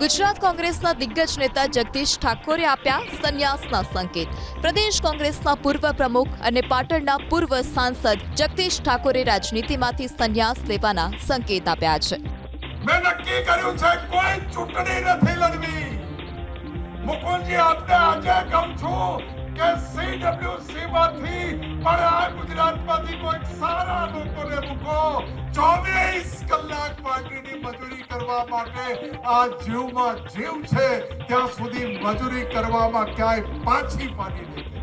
ગુજરાત કોંગ્રેસના દિગ્ગજ નેતા જગદીશ ઠાકોરે આપ્યા સંન્યાસના સંકેત. પ્રદેશ કોંગ્રેસના પૂર્વ પ્રમુખ અને પાટણના પૂર્વ સાંસદ જગદીશ ઠાકોરે રાજનીતિમાંથી સંન્યાસ લેવાના સંકેત આપ્યા છે. મેં નક્કી કર્યું છે, કોઈ ચૂંટણી નથી લડવી. મુકુલજી, આપને આજે કહું છું કે પણ આ કોઈક સારા લોકોને મૂકો. ચોવીસ કલાક માટેની મજૂરી કરવા માટે આ જીવમાં જીવ છે. ત્યાં સુધી મજૂરી કરવામાં ક્યાંય પાછી પાડી નહીં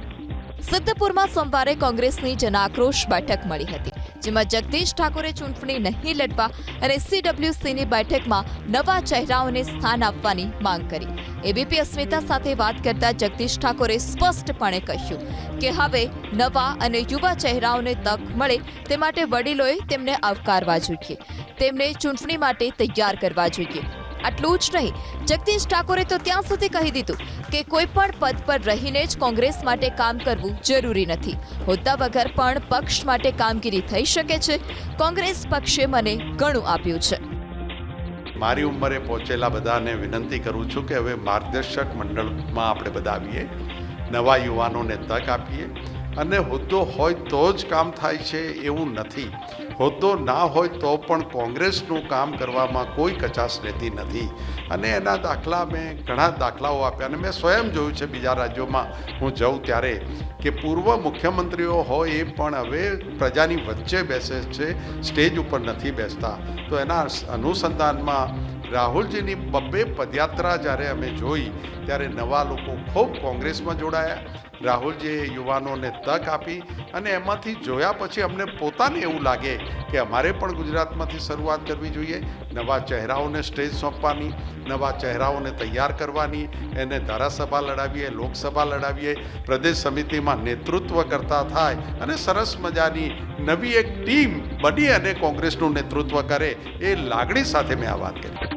સિદ્ધપુરમાં સોમવારે કોંગ્રેસની જનાક્રોશ બેઠક મળી હતી, જેમાં જગદીશ ઠાકોરે ચૂંટણી નહીં લડવા અને સીડબ્લ્યુસીની બેઠકમાં નવા ચહેરાઓને સ્થાન આપવાની માંગ કરી. એબીપી અસ્મિતા સાથે વાત કરતા જગદીશ ઠાકોરે સ્પષ્ટપણે કહ્યું કે હવે નવા અને યુવા ચહેરાઓને તક મળે તે માટે વડીલોએ તેમને આવકારવા જોઈએ. તેમને ચૂંટણી માટે તૈયાર કરવા જોઈએ. આટલું જ નહીં. જગદીશ ઠાકોરે તો ત્યાં સુધી કહી દીધું કે કોઈ પણ પદ પર રહીને જ કોંગ્રેસ માટે કામ કરવું જરૂરી નથી. હોદ્દા વગર પણ પક્ષ માટે કામગીરી થઈ શકે છે. કોંગ્રેસ પક્ષે મને ઘણું આપ્યું છે. મારી ઉંમરે પહોંચેલા બધાને વિનંતી કરું છું કે હવે માર્ગદર્શક મંડળમાં આપણે બધા આવીએ, નવા યુવાનોને તક આપીએ અને હોદ્દો હોય તો જ કામ થાય છે એવું નથી. હોદ્દો ના હોય તો પણ કોંગ્રેસનું કામ કરવામાં કોઈ કચાશ રહેતી નથી. અને એના દાખલા મેં ઘણા દાખલાઓ આપ્યા અને મેં સ્વયં જોયું છે બીજા રાજ્યોમાં હું જાઉં ત્યારે કે પૂર્વ મુખ્યમંત્રીઓ હોય એ પણ હવે પ્રજાની વચ્ચે બેસે છે, સ્ટેજ ઉપર નથી બેસતા. તો એના અનુસંધાનમાં રાહુલજીની બબ્બે પદયાત્રા જ્યારે અમે જોઈ, ત્યારે નવા લોકો ખૂબ કોંગ્રેસમાં જોડાયા. રાહુલજીએ યુવાનોને તક આપી અને એમાંથી જોયા પછી અમને પોતાને એવું લાગે કે અમારે પણ ગુજરાતમાંથી શરૂઆત કરવી જોઈએ. નવા ચહેરાઓને સ્ટેજ સોંપવાની, નવા ચહેરાઓને તૈયાર કરવાની, એને ધારાસભા લડાવીએ, લોકસભા લડાવીએ, પ્રદેશ સમિતિમાં નેતૃત્વ કરતા થાય અને સરસ મજાની નવી એક ટીમ બની અને કોંગ્રેસનું નેતૃત્વ કરે એ લાગણી સાથે મેં આ વાત કરી.